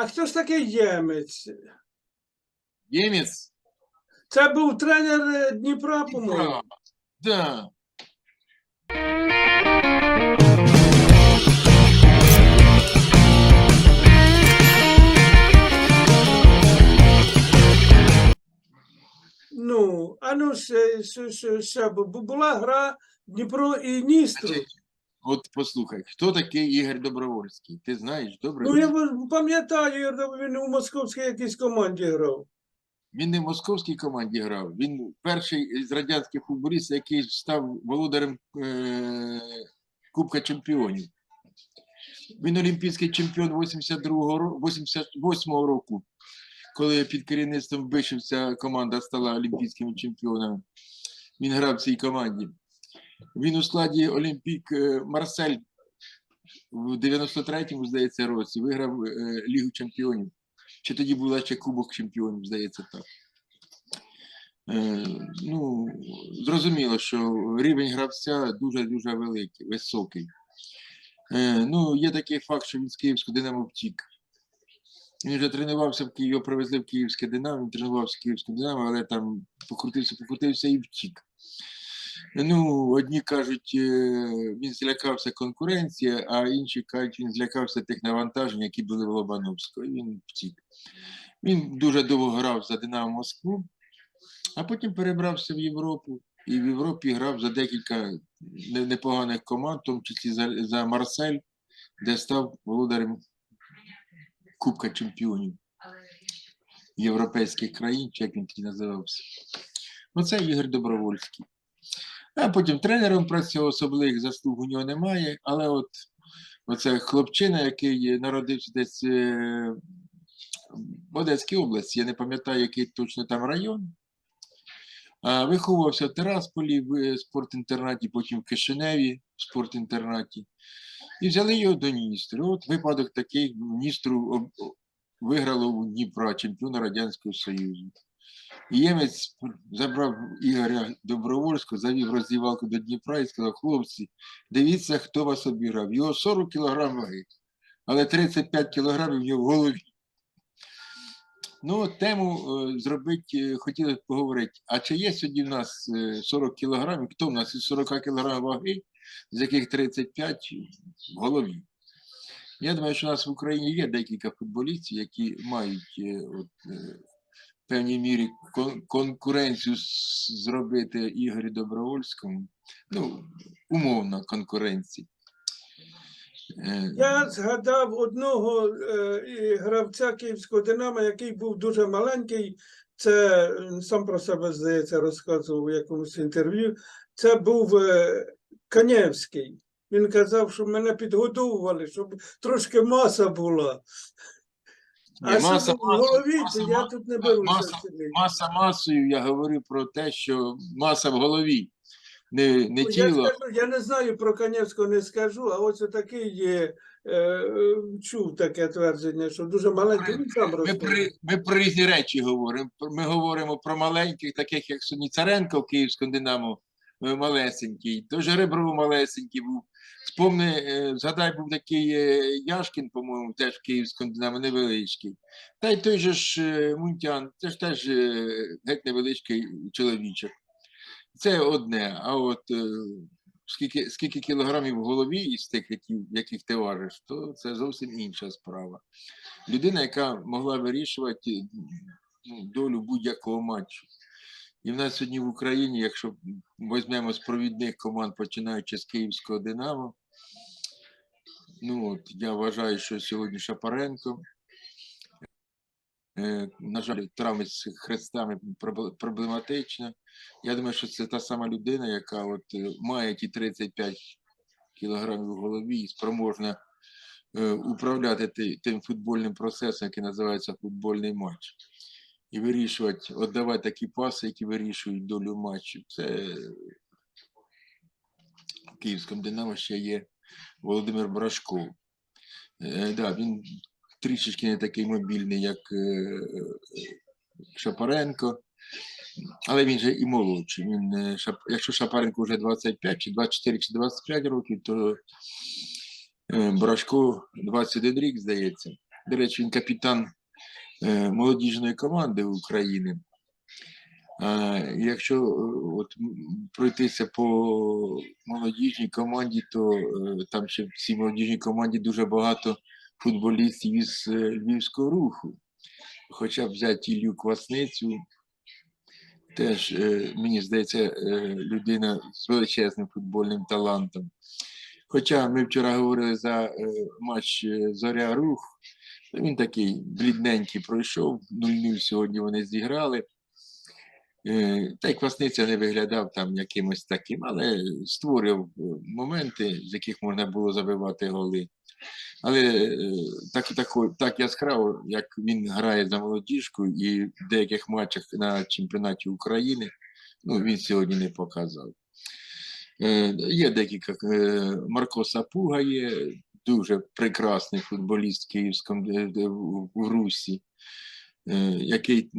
А хто ж такий Ємець? Ємець? Це був тренер е, Дніпра, по-моєму. Да. Ну, а ну ще, ще, ще, ще бу- бу- була гра Дніпро і Дністру. От послухай, хто такий Ігор Добровольський? Ти знаєш добре? Ну, я пам'ятаю, він у московській якійсь команді грав. Він не в московській команді грав. Він перший з радянських футболістів, який став володарем е- Кубка Чемпіонів. Він олімпійський чемпіон 82-го 88-го року, коли під керівництвом Бишевця команда стала олімпійськими чемпіонами. Він грав в цій команді. Він у складі Олімпік е, Марсель в 93-му, здається, році виграв е, Лігу чемпіонів. Чи тоді була ще Кубок чемпіонів, здається, так. Е, ну, зрозуміло, що рівень гравця дуже-дуже великий, високий. Ну, є такий факт, що він з Київського Динамо втік. Він вже тренувався в Києві, його привезли в Київське Динамо, він тренувався в Київському Динамо, але там покрутився, покрутився і втік. Ну, одні кажуть, е, він злякався конкуренції, а інші кажуть, він злякався тих навантажень, які були в Лобановського, і він втік. Він дуже довго грав за Динамо Москву, а потім перебрався в Європу. І в Європі грав за декілька непоганих команд, в тому числі за, за Марсель, де став володарем Кубка чемпіонів європейських країн, чи як він тоді називався. Оце Ігор Добровольський. А потім тренером працював, особливих заслуг у нього немає, але от оце хлопчина, який народився десь е, в Одеській області, я не пам'ятаю, який точно там район. Виховувався в Терасполі в е, спортінтернаті, потім в Кишиневі в спортінтернаті. І взяли його до Дністру. От випадок такий, Дністру виграло у Дніпра чемпіона Радянського Союзу. Ємець забрав Ігоря Добровольського, завів роздівалку до Дніпра і сказав: хлопці, дивіться, хто вас обіграв. Його 40 кілограм ваги, але 35 кілограмів в нього в голові. Ну, тему е, зробити, хотіли б поговорити. А чи є сьогодні в нас е, 40 кілограмів? Хто в нас із 40 кілограмів ваги, з яких 35 в голові? Я думаю, що у нас в Україні є декілька футболістів, які мають е, от, е, в певній мірі кон- конкуренцію зробити Ігорю Добровольському. Ну, умовно конкуренцію. Е, Я згадав одного е, гравця Київського Динамо, який був дуже маленький. Це сам про себе, здається, розказував у якомусь інтерв'ю. Це був е, Канєвський. Він казав, що мене підгодовували, щоб трошки маса була. А Ні, маса- в голові, маса- то я тут не беруся. маса- Маса масою, я говорю про те, що маса в голові, не, не Ну, Я, тіло. скажу, я не знаю про Канєвського, не скажу, а ось такий є, е, чув таке твердження, що дуже маленький, він сам Ми про, ми про різні речі говоримо. Ми говоримо про маленьких, таких як Соні Царенко в Київському Динамо, е, малесенький, теж Ребров малесенький був. Спомни, е, згадай, був такий е, Яшкін, по-моєму, теж Динамо, невеличкий. Та й той же ж е, Мунтян, це ж теж геть невеличкий чоловічок. Це одне. А от скільки, скільки кілограмів в голові із тих, яких ти важиш, то це зовсім інша справа. Людина, яка могла вирішувати ну, долю будь-якого матчу. І в нас сьогодні в Україні, якщо візьмемо з провідних команд, починаючи з Київського Динамо, ну от я вважаю, що сьогодні Шапаренко. Е, на жаль, травми з хрестами проблематична. Я думаю, що це та сама людина, яка от е, має ті 35 кілограмів в голові і спроможна е, управляти ти- тим футбольним процесом, який називається футбольний матч. І вирішувати, віддавати такі паси, які вирішують долю матчу. Це в Київському Динамо ще є Володимир Брашков. Е, да, він трішечки не такий мобільний, як е, Шапаренко, але він же і молодший. Він, е, якщо Шапаренко вже 25, чи 24, чи 25 років, то е, Брашко 21 рік, здається. До речі, він капітан молодіжної команди України. Якщо е, от, пройтися по молодіжній команді, то е, там ще в цій молодіжній команді дуже багато футболістів із е, Львівського руху. Хоча взяти Ілью Квасницю, теж, е, мені здається, е, людина з величезним футбольним талантом. Хоча ми вчора говорили за е, матч е, Зоря Рух, він такий блідненький пройшов, 0-0 сьогодні вони зіграли. Е, Та й Квасниця не виглядав там якимось таким, але створював е, моменти, з яких можна було забивати голи. Але е, так, так, так яскраво, як він грає за молодіжку і в деяких матчах на чемпіонаті України, ну, він сьогодні не показав. Є декілька. Марко Сапуга є, дуже прекрасний футболіст Київському е, в в Русі, е, який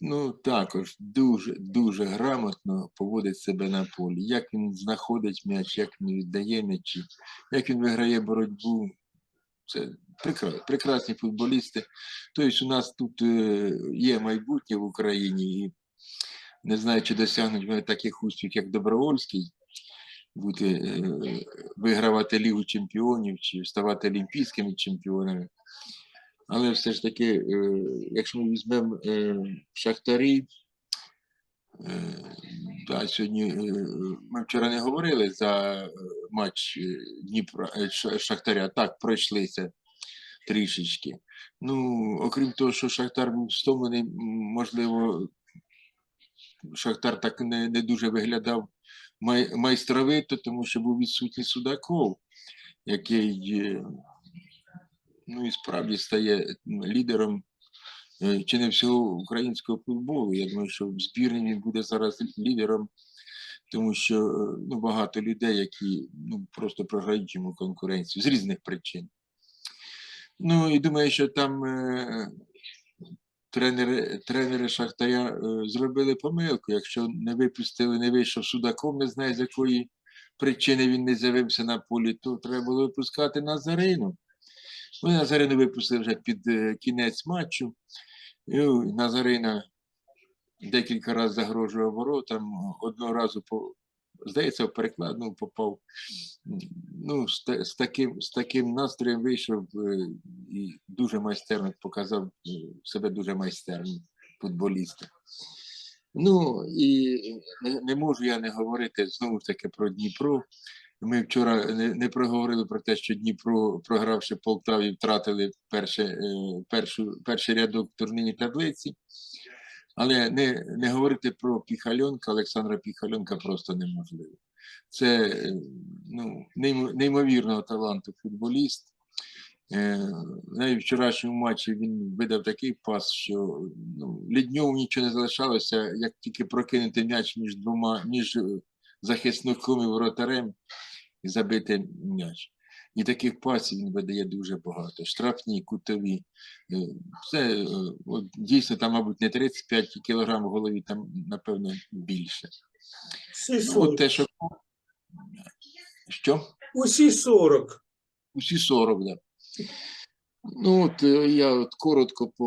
ну, також дуже, дуже грамотно поводить себе на полі. Як він знаходить м'яч, як він віддає м'ячі, як він виграє боротьбу. Це прекрасні футболісти. Тобто у нас тут е, є майбутнє в Україні, і не знаю, чи досягнуть вони таких успіхів, як Добровольський, бути, е, вигравати Лігу чемпіонів чи ставати олімпійськими чемпіонами. Але все ж таки, е, якщо ми візьмемо е, Шахтарі, да, сьогодні ми вчора не говорили за матч Дніпра Шахтаря, так, пройшлися трішечки. Ну, окрім того, що Шахтар був стомлений, можливо, Шахтар так не, не дуже виглядав май, майстровито, тому що був відсутній Судаков, який е, ну і справді стає лідером е, чи не всього українського футболу. Я думаю, що в збірні він буде зараз лідером, тому що е, ну, багато людей, які ну, просто програють йому конкуренцію з різних причин. Ну і думаю, що там тренери, тренери Шахтаря е, зробили помилку. Якщо не випустили, не вийшов Судаков, не знаю з якої причини він не з'явився на полі, то треба було випускати Назарину. Ну, Назарину випустили вже під е, кінець матчу. І Назарина декілька разів загрожував воротам. Одного разу по, здається, в перекладну попав. Ну, з, з, таким, з таким настроєм вийшов е, і дуже майстерно показав е, себе дуже майстерним футболістом. Ну і не, не можу я не говорити знову ж таки про Дніпро. Ми вчора не, не проговорили про те, що Дніпро, програвши Полтаві, втратили перше, е, першу, перший рядок в турнірній таблиці. Але не, не говорити про Піхальонка, Олександра Піхальонка просто неможливо. Це е, ну, неймовірного таланту футболіст. Е, навіть в вчорашньому матчі він видав такий пас, що ну, Лідньову нічого не залишалося, як тільки прокинути м'яч між двома, між е, захисником і воротарем і забити м'яч. І таких пасів він видає дуже багато. Штрафні, кутові. Це е, от, дійсно там, мабуть, не 35 кілограм в голові, там, напевно, більше. Ну, от те, що. Що? Усі 40. Усі 40, да. Ну, от е, я от коротко по,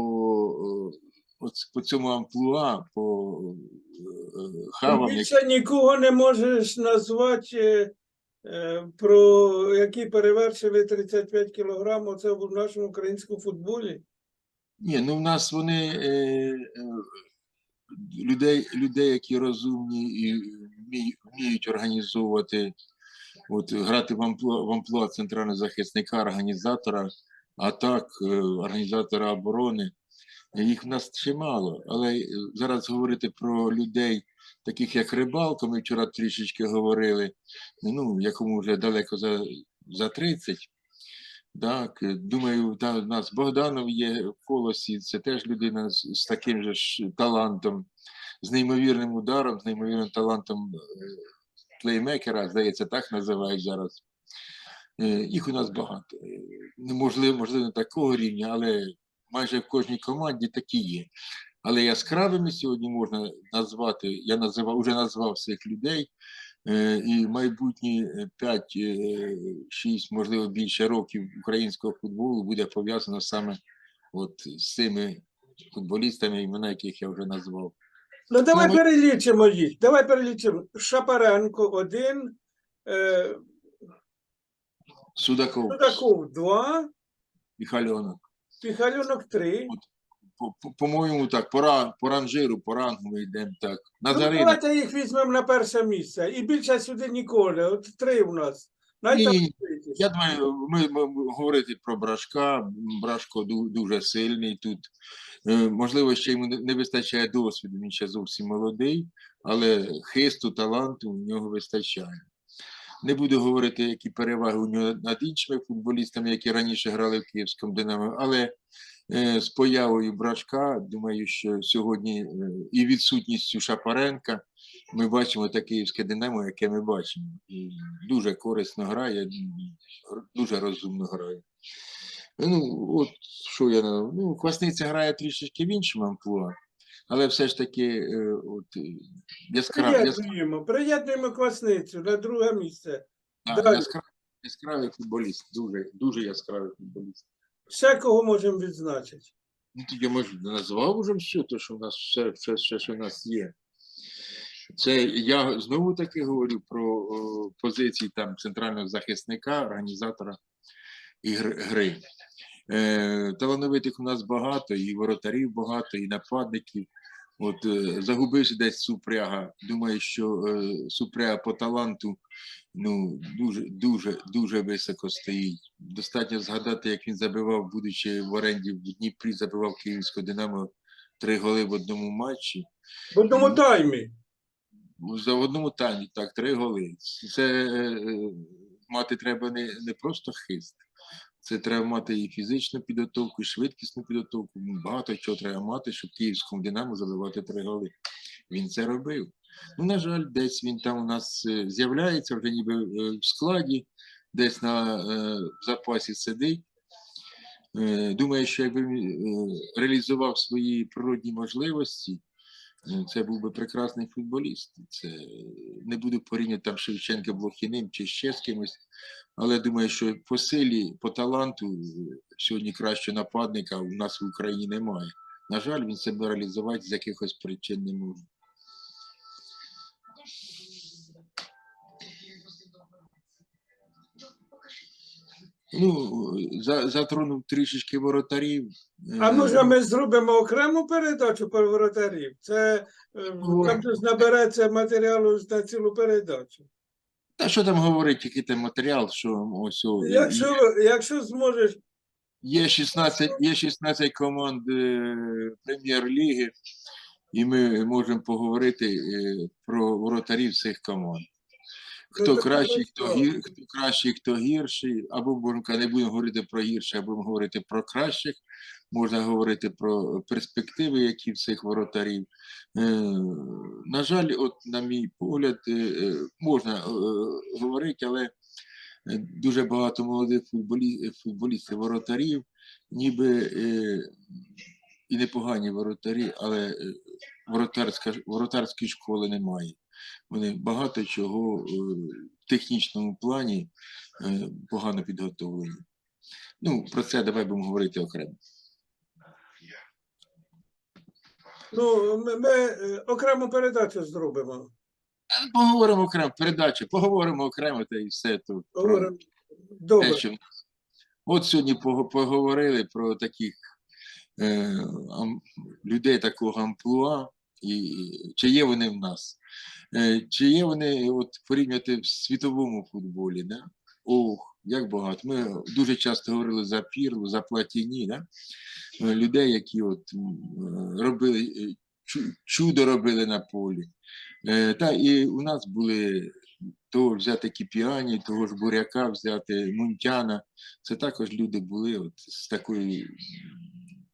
е, от, по цьому амплуа, по е, хавам, Більше нікого не можеш назвати, про які перевершили 35 кілограм оце в нашому українському футболі. Ні, ну в нас вони людей, людей, які розумні і вміють організовувати, от грати в амплуа, в амплуа центрального захисника, організатора атак, е, організатора оборони. Їх в нас чимало, але е, зараз говорити про людей, таких як Рибалко, ми вчора трішечки говорили, ну, якому вже далеко за, за 30. Так, е, думаю, та, у нас Богданов є в колосі, це теж людина з, з таким же ж талантом, з неймовірним ударом, з неймовірним талантом плеймекера, здається, так називають зараз. Е, Їх у нас багато. Е, Неможливо, можливо, не такого рівня, але майже в кожній команді такі є. Але яскравими сьогодні можна назвати, я називав, вже назвав цих людей. е, і майбутні 5-6, можливо, більше років українського футболу буде пов'язано саме от з цими футболістами, імена яких я вже назвав. Ну, давай перелічимо їх. Давай перелічимо. Шапаренко один, е, Судаков, Судаков два, Михальонок. Піхальонок три. По- по- По-моєму, так, по, ра- по ранжиру, по рангу ми йдемо так. Ну, Назарина. давайте їх візьмемо на перше місце. І більше сюди ніколи. От три у нас. Ні, ні, Я думаю, ми, ми говорити про Брашка. Брашко дуже сильний тут. Е, Можливо, ще йому не- вистачає досвіду, він ще зовсім молодий, але хисту, таланту у нього вистачає. Не буду говорити, які переваги у нього над іншими футболістами, які раніше грали в Київському Динамо, але е, з появою Брашка, думаю, що сьогодні е, і відсутністю Шапаренка ми бачимо те київське Динамо, яке ми бачимо. І дуже корисно грає, дуже розумно грає. Ну, от що я ну, Квасниця грає трішечки в іншому амплуа, але все ж таки е, от, е, яскрав, яскрав, приєднуємо. Приєднуємо квасницю на друге місце. далі. яскравий, яскравий футболіст, дуже, дуже яскравий футболіст. Ще кого можемо відзначити? Ну, я можу назвав уже все, те, що в нас все, все, все, що в нас є. Це я знову таки говорю про о, позиції там центрального захисника, організатора ігр, гри. Е, талановитих у нас багато, і воротарів багато, і нападників. От е, загубився десь супряга. Думаю, що е, супряга по таланту ну, дуже, дуже, дуже високо стоїть. Достатньо згадати, як він забивав, будучи в оренді в Дніпрі, забивав Київську Динамо три голи в одному матчі. В одному таймі. За в одному таймі, так, три голи. Це е, мати треба не, не просто хист. Це треба мати і фізичну підготовку, і швидкісну підготовку. Ну, Багато чого треба мати, щоб київському Динамо забивати три голи. Він це робив. Ну, на жаль, десь він там у нас е, з'являється вже ніби е, в складі, десь на е, запасі сидить. Е, Думаю, що якби він е, реалізував свої природні можливості, е, це був би прекрасний футболіст. Це не буду порівнювати там Шевченка Блохіним чи ще з кимось, але думаю, що по силі, по таланту е, сьогодні кращого нападника у нас в Україні немає. На жаль, він себе реалізувати з якихось причин не може. Ну, за, затронув трішечки воротарів. А Е, може ми зробимо окрему передачу про воротарів? Це е, там ж набереться матеріалу на цілу передачу. Та що там говорить, який там матеріал, що ось о, Якщо, якщо зможеш, є 16, є 16 команд е, прем'єр-ліги, і ми можемо поговорити про воротарів цих команд. Хто кращий, хто гір, хто кращий, хто гірший, або казати, не будемо говорити про гірше, а будемо говорити про кращих. Можна говорити про перспективи, які в цих воротарів. Е, на жаль, от на мій погляд, е, е, можна говорити, але дуже багато молодих футболістів, воротарів, ніби і непогані воротарі, але воротарська, воротарської школи немає. Вони багато чого е, в технічному плані е, погано підготовлені. Ну, про це давай будемо говорити окремо. ну, ми, ми е, окрему передачу зробимо. Поговоримо окремо, передача, поговоримо окремо та і все тут. про Говоримо. те, Добре. що. От сьогодні поговорили про таких е, людей такого амплуа, і чи є вони в нас. Е, чи є вони от, порівняти в світовому футболі? Да? Ох, як багато. Ми дуже часто говорили за Пірлу, за Платіні, да? Е, людей, які от, е, робили, чудо робили на полі. Та і у нас були того взяти Кіпіані, того ж Буряка взяти, Мунтяна. Це також люди були от з такою.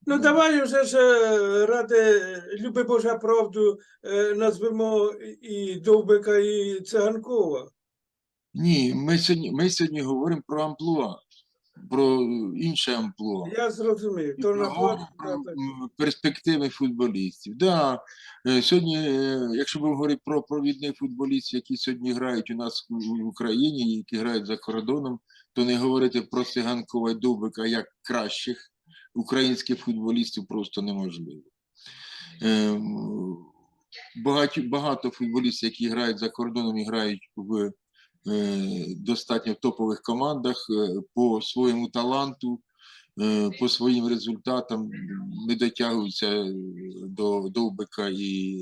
Ну, давай вже ж е, ради люби Божа правду е, назвемо і Довбика, і Циганкова. Ні, ми сьогодні, ми сьогодні говоримо про амплуа. про інше амплуа. Я зрозумів. То на про перспективи футболістів. Да, е, сьогодні, якщо ми говоримо про провідних футболістів, які сьогодні грають у нас в Україні, які грають за кордоном, то не говорити про Циганкова і Довбика як кращих українських футболістів просто неможливо. Ем, Багато, багато футболістів, які грають за кордоном і грають в е, достатньо топових командах е, по своєму таланту, е, по своїм результатам не дотягуються до Довбика і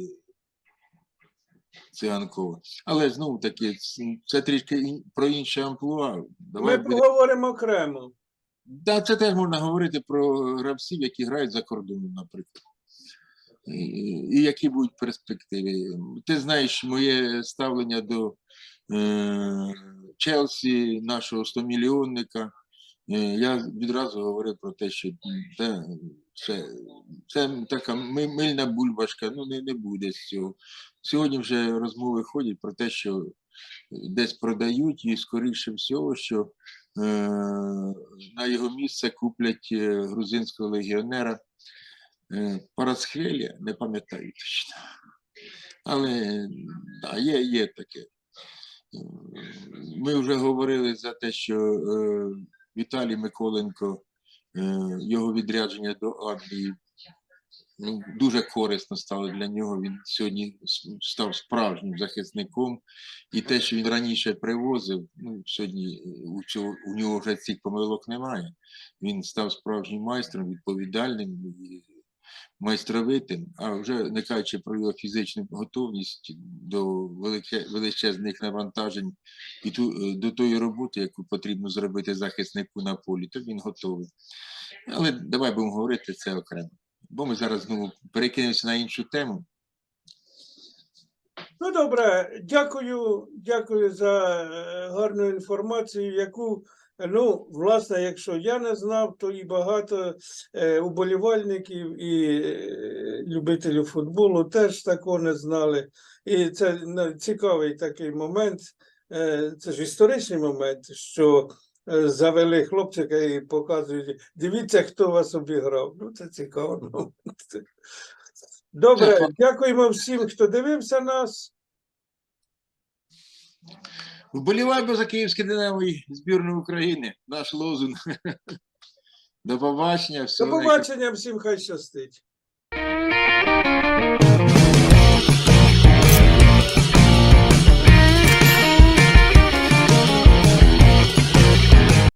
Циганкова. Але знову таки, це трішки про інше амплуа. Давай Ми буде- поговоримо окремо. Да, це теж можна говорити про гравців, які грають за кордоном, наприклад. І, і які будуть перспективи. Ти знаєш моє ставлення до е, Челсі, нашого 100-мільйонника. Е, я відразу говорив про те, що м, це, це, така мильна бульбашка, ну не, не буде з цього. Сьогодні вже розмови ходять про те, що десь продають, і скоріше всього, що на його місце куплять е, грузинського легіонера е, Парасхелія, не пам'ятаю точно. Але да, є, є таке. Е, Ми вже говорили за те, що е, Віталій Миколенко, е, його відрядження до армії ну, дуже корисно стало для нього. Він сьогодні став справжнім захисником. І те, що він раніше привозив, ну, сьогодні е, у, цього, у нього вже цих помилок немає. Він став справжнім майстром, відповідальним майстровитим, а вже не кажучи про його фізичну готовність до величезних навантажень і ту, е, до тої роботи, яку потрібно зробити захиснику на полі, то він готовий. Але давай будемо говорити це окремо. Бо ми зараз знову перекинемося на іншу тему. Ну добре, дякую, дякую за е, гарну інформацію, яку, ну, власне, якщо я не знав, то і багато е, уболівальників і е, любителів футболу теж такого не знали. І це ну, цікавий такий момент. Е, це ж історичний момент, що завели хлопчика і показують, дивіться, хто вас обіграв. Ну, це цікаво. Ну, Добре, дякуємо всім, хто дивився нас. Вболіваємо за київське динамо і збірну України. Наш лозунг. До побачення. До всього найкращого. побачення, всім хай щастить.